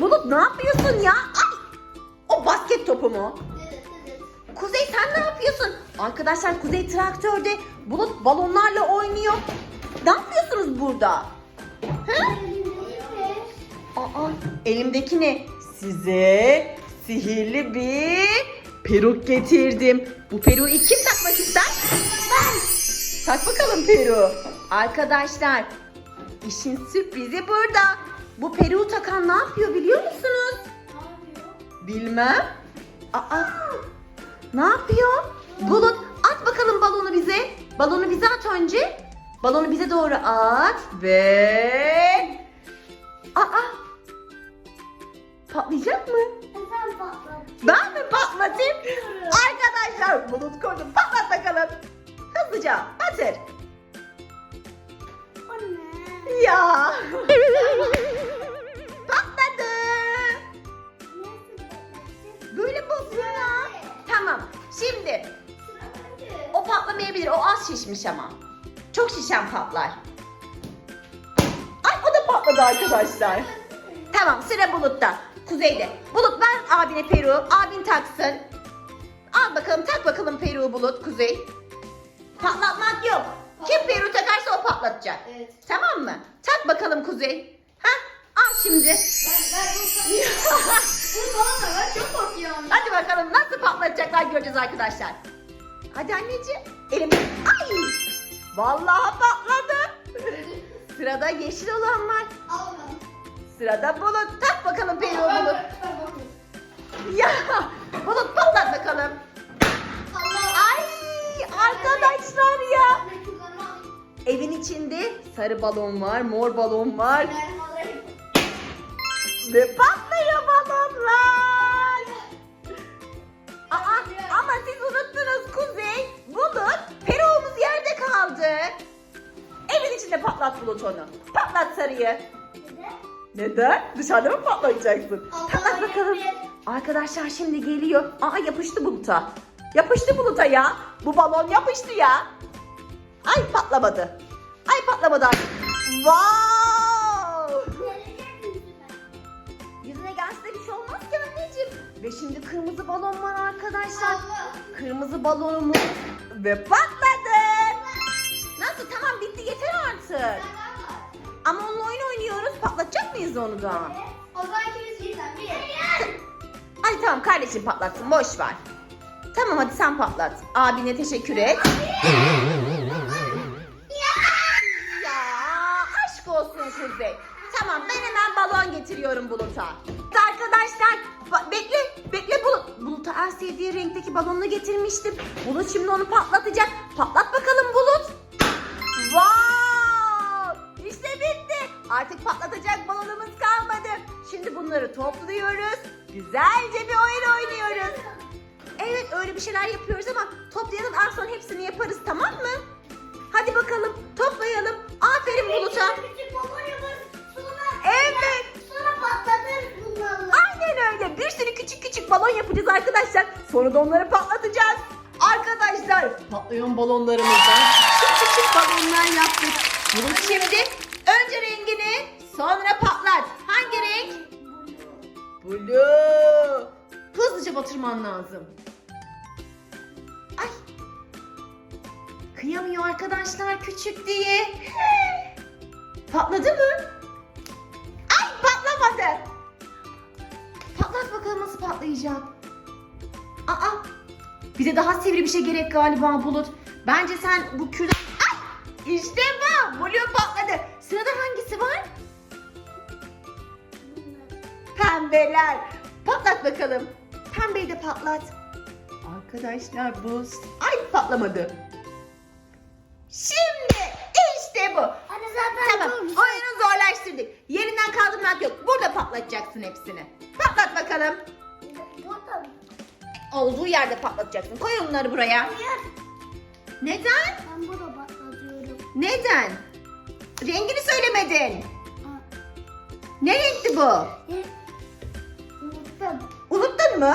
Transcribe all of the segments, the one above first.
Bulut ne yapıyorsun ya? Ay! O basket topu mu? Kuzey sen ne yapıyorsun? Arkadaşlar Kuzey traktörde Bulut balonlarla oynuyor. Ne yapıyorsunuz burada? Hı? Aa, elimdeki ne? Size sihirli bir peruk getirdim. Bu peruğu kim takmak ister? Ben. Tak bakalım peruğu. Arkadaşlar, işin sürprizi burada. Bu peruğu takan ne yapıyor biliyor musunuz? Bilmem. Aa, ne yapıyor? Bulut, at bakalım balonu bize. Balonu bize at önce. Balonu bize doğru at ve... Aa! Patlayacak mı? Ben mi patlatayım? Arkadaşlar bulut koydum. Patlat bakalım. Hızlıca batır. O ne? Ya. şişmiş ama. Çok şişen patlar. Ay o da patladı arkadaşlar. Tamam sıra Bulut'ta. Kuzeyde. Bulut ver abine peruğu. Abin taksın. Al bakalım tak bakalım peruğu Bulut Kuzey. Patlatmak yok. Kim peruğu takarsa o patlatacak. Evet. Tamam mı? Tak bakalım Kuzey. Ha? Al şimdi. Ben ben bu Bu bana ben çok korkuyorum. Hadi bakalım nasıl patlatacaklar göreceğiz arkadaşlar. Hadi anneciğim. Elim. Ay! Vallahi patladı. Sırada yeşil olan var. Al bakalım. Sırada bulut. Tak bakalım peruğu bulut. Ben bakayım. Ya bulut patlat bakalım. Ay arkadaşlar ya. Evin içinde sarı balon var, mor balon var ve patlıyor balonlar. Kaldı. Evin içinde patlat Bulut onu. Patlat sarıyı. Neden? Dışarıda mı patlatacaksın? Patlat bakalım. Arkadaşlar şimdi geliyor. Aa yapıştı Bulut'a. Yapıştı Bulut'a ya. Bu balon yapıştı ya. Ay patlamadı. Ay patlamadı artık. Wow! Yüzüne gelse de bir şey olmaz ki anneciğim. Ve şimdi kırmızı balon var arkadaşlar. Allah. Kırmızı balonumuz ve patladı. Var. Ama onunla oyun oynuyoruz. Patlatacak mıyız onu da? O zaman ikimiz birden. Bir. Ay tamam kardeşim patlatsın boş ver. Tamam hadi sen patlat. Abine teşekkür et. Ya aşk olsun Kuzey. Tamam ben hemen balon getiriyorum Bulut'a. Arkadaşlar ba- bekle bekle Bulut. Bulut'a en sevdiği renkteki balonunu getirmiştim. Bulut şimdi onu patlatacak. Patlatacak balonumuz kalmadı. Şimdi bunları topluyoruz. Güzelce bir oyun oynuyoruz. Evet öyle bir şeyler yapıyoruz ama toplayalım en son hepsini yaparız tamam mı? Hadi bakalım toplayalım. Aferin Bulut'a. Evet. Sonra patlatırız bunları. Aynen öyle. Bir sürü küçük küçük balon yapacağız arkadaşlar. Sonra da onları patlatacağız. Arkadaşlar patlayan balonlarımızdan küçük küçük balonlar yaptık. Bulut şimdi önce rengini sonra? Blue. Hızlıca batırman lazım. Ay. Kıyamıyor arkadaşlar küçük diye. Patladı mı? Ay patlamadı. Patlat bakalım nasıl patlayacak. Aa. Bize daha sivri bir şey gerek galiba Bulut. Bence sen bu kürdan... Ay! İşte bu. Blue patladı. Pembeler. Patlat bakalım. Pembeyi de patlat. Arkadaşlar bu... Ay patlamadı. Şimdi işte bu. Hani zaten Tamam oyunu zorlaştırdık. Yerinden kaldırmak yok. Burada patlatacaksın hepsini. Patlat bakalım. Burada. Olduğu yerde patlatacaksın. Koy onları buraya. Hayır. Neden? Ben burada patlatıyorum. Neden? Rengini söylemedin. Ne renkti bu? Mu?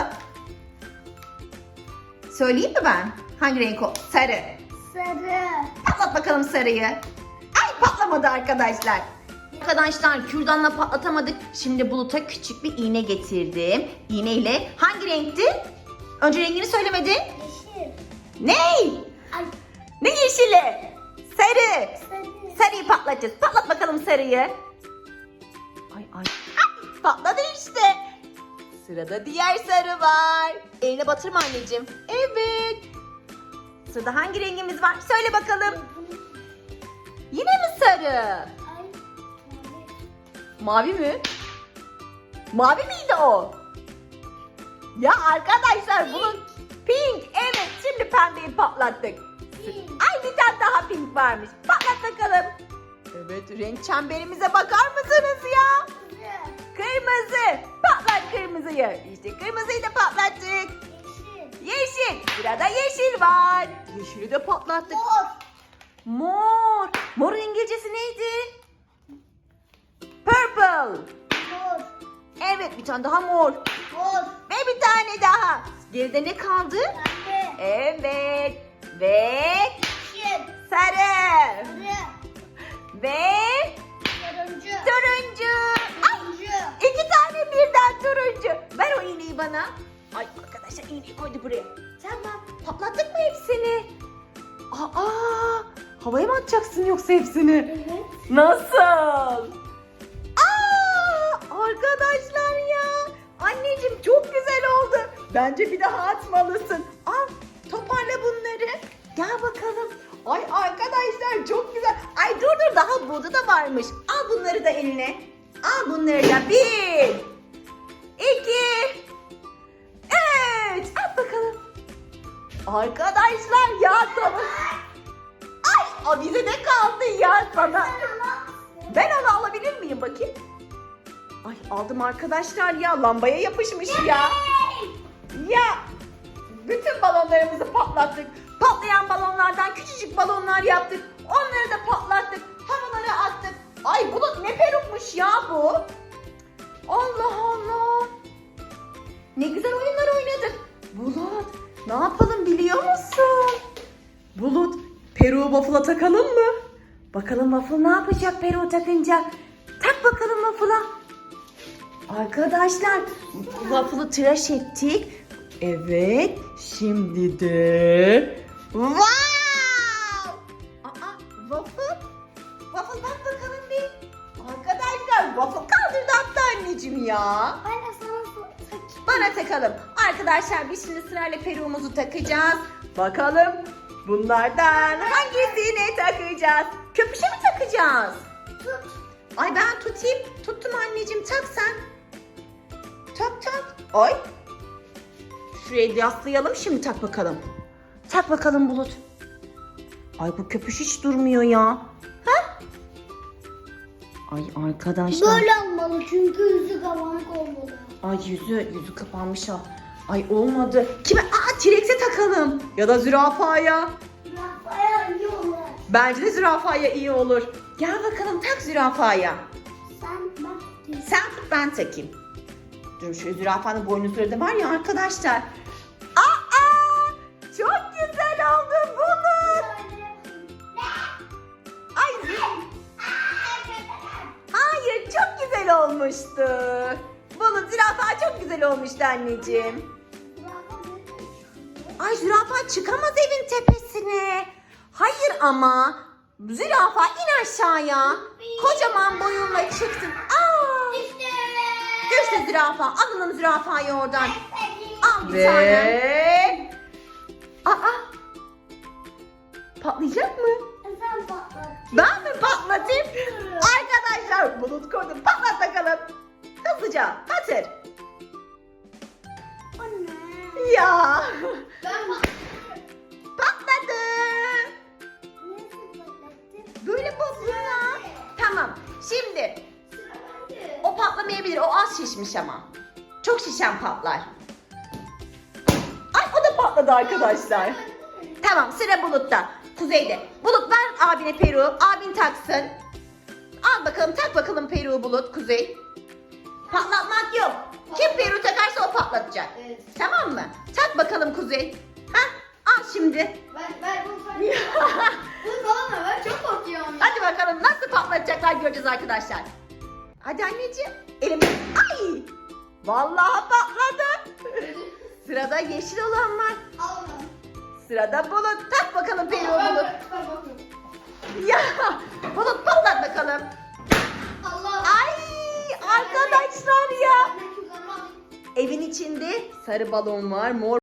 Söyleyeyim mi ben? Hangi renk o? Sarı. Sarı. Patlat bakalım sarıyı. Ay patlamadı arkadaşlar. arkadaşlar kürdanla patlatamadık. Şimdi Bulut'a küçük bir iğne getirdim. İğne ile hangi renkti? Önce rengini söylemedin. Yeşil. Ney? Ay. Ne yeşili? Sarı. Sarı. Sarıyı patlatacağız. Patlat bakalım sarıyı. Ay ay. Ay, Patladı işte. Sırada diğer sarı var. Eline batırma anneciğim. Evet. Sırada hangi rengimiz var? Söyle bakalım. Yine mi sarı? Mavi mi? Mavi miydi o? Ya arkadaşlar bunun pink. Evet şimdi pembeyi patlattık. Ay bir tane daha pink varmış. Patlat bakalım. Evet renk çemberimize bakar mısınız ya? Kırmızı. Patlat kırmızıyı. İşte kırmızıyı da patlattık. Yeşil. Yeşil. Sırada yeşil var. Yeşili de patlattık. Mor. Mor. Morun İngilizcesi neydi? Purple. Mor. Evet bir tane daha mor. Mor. Ve bir tane daha. Geride ne kaldı? Pembe. Evet. Ve Yeşil. sarı. Sarı. Ve turuncu. Ver o iğneyi bana. Ay arkadaşlar iğneyi koydu buraya. Tamam. Patlattık mı hepsini? Aa, havaya mı atacaksın yoksa hepsini? Evet. Nasıl? Aa, arkadaşlar ya. Anneciğim çok güzel oldu. Bence bir daha atmalısın. Al toparla bunları. Gel bakalım. Ay arkadaşlar çok güzel. Ay dur dur daha burada da varmış. Al bunları da eline. Al bunları da. Bir. Arkadaşlar ya tamam. Ay avize de kaldı ya sana. Ben onu alabilir miyim bakayım? Ay aldım arkadaşlar ya lambaya yapışmış ya. Ya bütün balonlarımızı Bakalım waffle ne yapacak peruğu takınca? Tak bakalım waffle'a. Arkadaşlar waffle'ı tıraş ettik. Evet şimdi de wow! Aa waffle waffle bak bakalım bir. Arkadaşlar waffle kaldırdı attı anneciğim ya. De sana. Bana takalım. Arkadaşlar biz şimdi sırayla peruğumuzu takacağız. Bakalım bunlardan hangisini takacağız? Köpüşe mi takacağız? Tut. Ay ben tutayım. Tuttum anneciğim tak sen. Tak tak. Ay. Şuraya yaslayalım şimdi tak bakalım. Tak bakalım Bulut. Ay bu köpüş hiç durmuyor ya. Ha? Ay arkadaşlar. Böyle olmalı çünkü yüzü kavanlık olmalı. Ay yüzü, yüzü kapanmış ha. Ay olmadı. Kime? T-Rex'e takalım. Ya da zürafaya. Bayağı iyi olur. Bence de zürafaya iyi olur. Gel bakalım tak zürafaya. Sen bak. Sen tut ben takayım. Dur şu zürafanın boynuzları da var ya arkadaşlar. Aa! Çok güzel oldu bunun. Ay Hayır çok güzel olmuştu. Bunun zürafa çok güzel olmuştu anneciğim. Ay zürafa çıkamaz evin tepesine. Hayır ama zürafa in aşağıya. Kocaman boyunla çıksın. Aa! Düştü zürafa. Alın zürafayı oradan. Al bir tane. Ve... Aa! Patlayacak mı? Sen patlat. Ben mi patlatayım? Arkadaşlar bulut koydum. Patlat bakalım. Hızlıca batır. Ya Ben patladı. Böyle patlıyor. Tamam. Şimdi o patlamayabilir. O az şişmiş ama. Çok şişen patlar. Ay o da patladı arkadaşlar. Tamam sıra Bulut'ta. Kuzeyde. Bulut ver abine peruğu. Abin taksın. Al bakalım tak bakalım peruğu Bulut Kuzey. Patlatmak yok. Kim peruğu takarsa o patlatacak. Evet. Tamam mı? Tak bakalım Kuzey. Ha? Al şimdi. Ben, ben bunu fark Bu bana ver çok korkuyorum. Hadi bakalım nasıl patlatacaklar göreceğiz arkadaşlar. Hadi anneciğim. Elimi. Ay! Vallahi patladı. Sırada yeşil olan var. Al onu. Sırada bulut. Tak bakalım Peri o Ben- bulut. ben- ben bakıyorum. Ya bulut patlat bakalım. Arkadaşlar ya. Evin içinde sarı balon var, mor